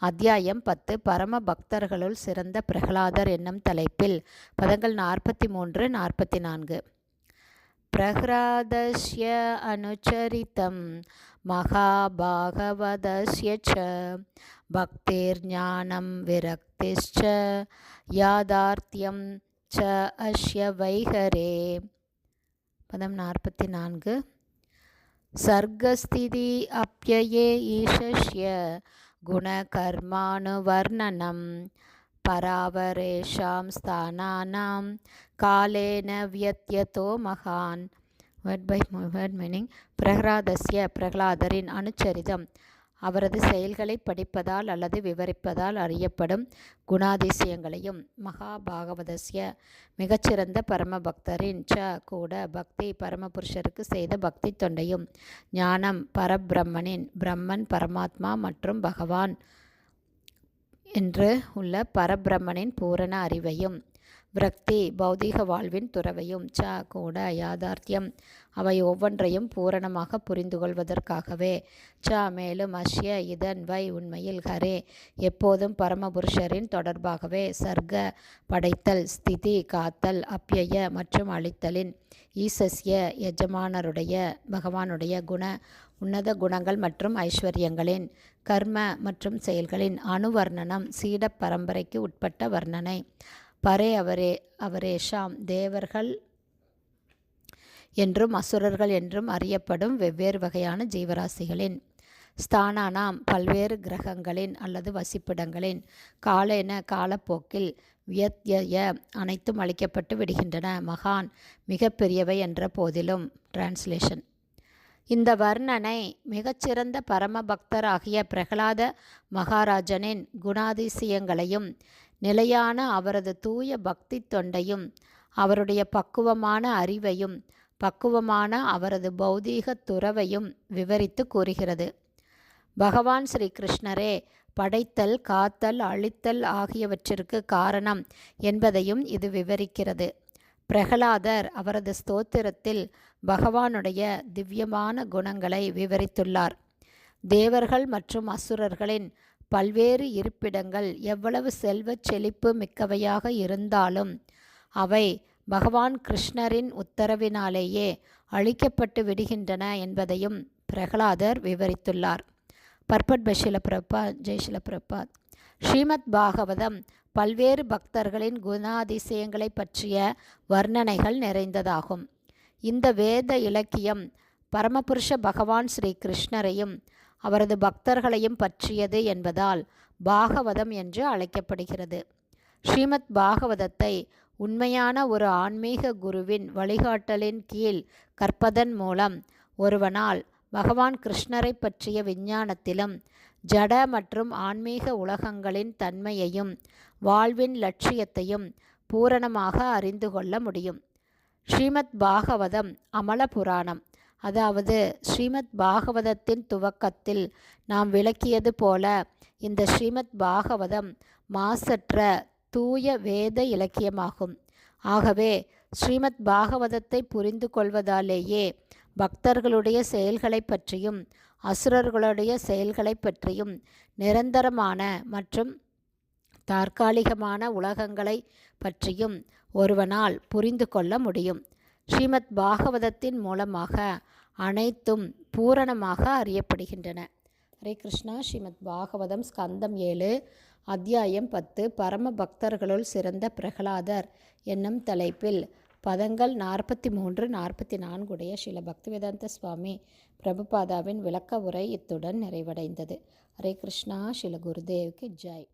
அத்தியாயம் பத்து பரம பக்தர்களுள் சிறந்த பிரகலாதர் என்னும் தலைப்பில் பதங்கள் நாற்பத்தி மூன்று நாற்பத்தி நான்கு பிரஹ்லாதஸ்ய அனுச்சரித்தம் மகாபாகவதஸ்ய ச பக்திர் ஞானம் விரக்திश्च யாதார்த்தியம் ச அஸ்ய வைகரே. பதம் நாற்பத்தி நான்கு சர்க்கஸ்திதி அப்பயே ஈஷஸ்ய गुणकर्मानुवर्णनं परावरेषां स्थानानां कालेन व्यत्यतो महान् வேர்ட் பை வேர்ட் மீனிங் பிரகலாதஸ்ய பிரகலாதரின் அனுச்சரிதம் அவரது செயல்களை படிப்பதால் அல்லது விவரிப்பதால் அறியப்படும் குணாதிசயங்களையும் மகாபாகவதஸ்ய மிகச்சிறந்த பரமபக்தரின் ச கூட பக்தி பரமபுருஷருக்கு செய்த பக்தி தொண்டையும் ஞானம் பரபிரம்மனின் பிரம்மன் பரமாத்மா மற்றும் பகவான் என்று உள்ள பரபிரம்மனின் பூரண அறிவையும் விரக்தி பௌதீக வாழ்வின் துறவையும் ச கூட யாதார்த்தியம் அவை ஒவ்வொன்றையும் பூரணமாக புரிந்து கொள்வதற்காகவே ச மேலும் அஷ்ய இதன் வை உண்மையில் ஹரே எப்போதும் பரமபுருஷரின் தொடர்பாகவே. சர்க்க படைத்தல் ஸ்திதி காத்தல் அப்பிய மற்றும் அழித்தலின் ஈசஸ்ய எஜமானருடைய பகவானுடைய குண உன்னத குணங்கள் மற்றும் ஐஸ்வர்யங்களின் கர்ம மற்றும் செயல்களின் அணுவர்ணனம் சீட பரம்பரைக்கு உட்பட்ட வர்ணனை. பரே அவரே அவரேஷாம் தேவர்கள் என்றும் அசுரர்கள் என்றும் அறியப்படும் வெவ்வேறு வகையான ஜீவராசிகளின் ஸ்தானானாம் பல்வேறு கிரகங்களின் அல்லது வசிப்பிடங்களின் காலேன காலப்போக்கில் வியத்ய அனைத்தும் அளிக்கப்பட்டு விடுகின்றன. மகான் மிகப்பெரியவை என்ற போதிலும். டிரான்ஸ்லேஷன் இந்த வர்ணனை மிகச்சிறந்த பரம பக்தராகிய பிரகலாத மகாராஜனின் குணாதிசயங்களையும் நிலையான அவரது தூய பக்தி தொண்டையும் அவருடைய பக்குவமான அறிவையும் பக்குவமான அவரது பௌதீக துறவையும் விவரித்து கூறுகிறது. பகவான் ஸ்ரீ கிருஷ்ணரே படைத்தல் காத்தல் அழித்தல் ஆகியவற்றிற்கு காரணம் என்பதையும் இது விவரிக்கிறது. பிரகலாதர் அவரது ஸ்தோத்திரத்தில் பகவானுடைய திவ்யமான குணங்களை விவரித்துள்ளார். தேவர்கள் மற்றும் அசுரர்களின் பல்வேறு இருப்பிடங்கள் எவ்வளவு செல்வச் செழிப்பு மிக்கவையாக இருந்தாலும் அவை பகவான் கிருஷ்ணரின் உத்தரவினாலேயே அழிக்கப்பட்டு விடுகின்றன என்பதையும் பிரகலாதர் விவரித்துள்ளார். பர்பட் பஷில பிரபா ஜெய்ஷில பிரபாத் ஸ்ரீமத் பாகவதம் பல்வேறு பக்தர்களின் குணாதிசயங்களை பற்றிய வர்ணனைகள் நிறைந்ததாகும். இந்த வேத இலக்கியம் பரமபுருஷ பகவான் ஸ்ரீ கிருஷ்ணரையும் அவரது பக்தர்களையும் பற்றியது என்பதால் பாகவதம் என்று அழைக்கப்படுகிறது. ஸ்ரீமத் பாகவதத்தை உண்மையான ஒரு ஆன்மீக குருவின் வழிகாட்டலின் கீழ் கற்பதன் மூலம் ஒருவனால் பகவான் கிருஷ்ணரை பற்றிய விஞ்ஞானத்திலும் ஜட மற்றும் ஆன்மீக உலகங்களின் தன்மையையும் வாழ்வின் லட்சியத்தையும் பூரணமாக அறிந்து கொள்ள முடியும். ஸ்ரீமத் பாகவதம் அமல புராணம். அதாவது ஸ்ரீமத் பாகவதத்தின் துவக்கத்தில் நாம் விளக்கியது போல இந்த ஸ்ரீமத் பாகவதம் மாசற்ற தூய வேத இலக்கியமாகும். ஆகவே ஸ்ரீமத் பாகவதத்தை புரிந்து கொள்வதாலேயே பக்தர்களுடைய செயல்களை பற்றியும் அசுரர்களுடைய செயல்களை பற்றியும் நிரந்தரமான மற்றும் தற்காலிகமான உலகங்களை பற்றியும் ஒருவனால் புரிந்து கொள்ள முடியும். ஸ்ரீமத் பாகவதத்தின் மூலமாக அனைத்தும் பூரணமாக அறியப்படுகின்றன. ஹரே கிருஷ்ணா. ஸ்ரீமத் பாகவதம் ஸ்கந்தம் ஏழு அத்தியாயம் பத்து பரம பக்தர்களுள் சிறந்த பிரகலாதர் என்னும் தலைப்பில் பதங்கள் நாற்பத்தி மூன்று நாற்பத்தி நான்குடைய ஸ்ரீல பக்திவேதாந்த சுவாமி பிரபுபாதாவின் விளக்க உரை இத்துடன் நிறைவடைந்தது. ஹரே கிருஷ்ணா. ஸ்ரீல குருதேவுக்கு ஜாய்.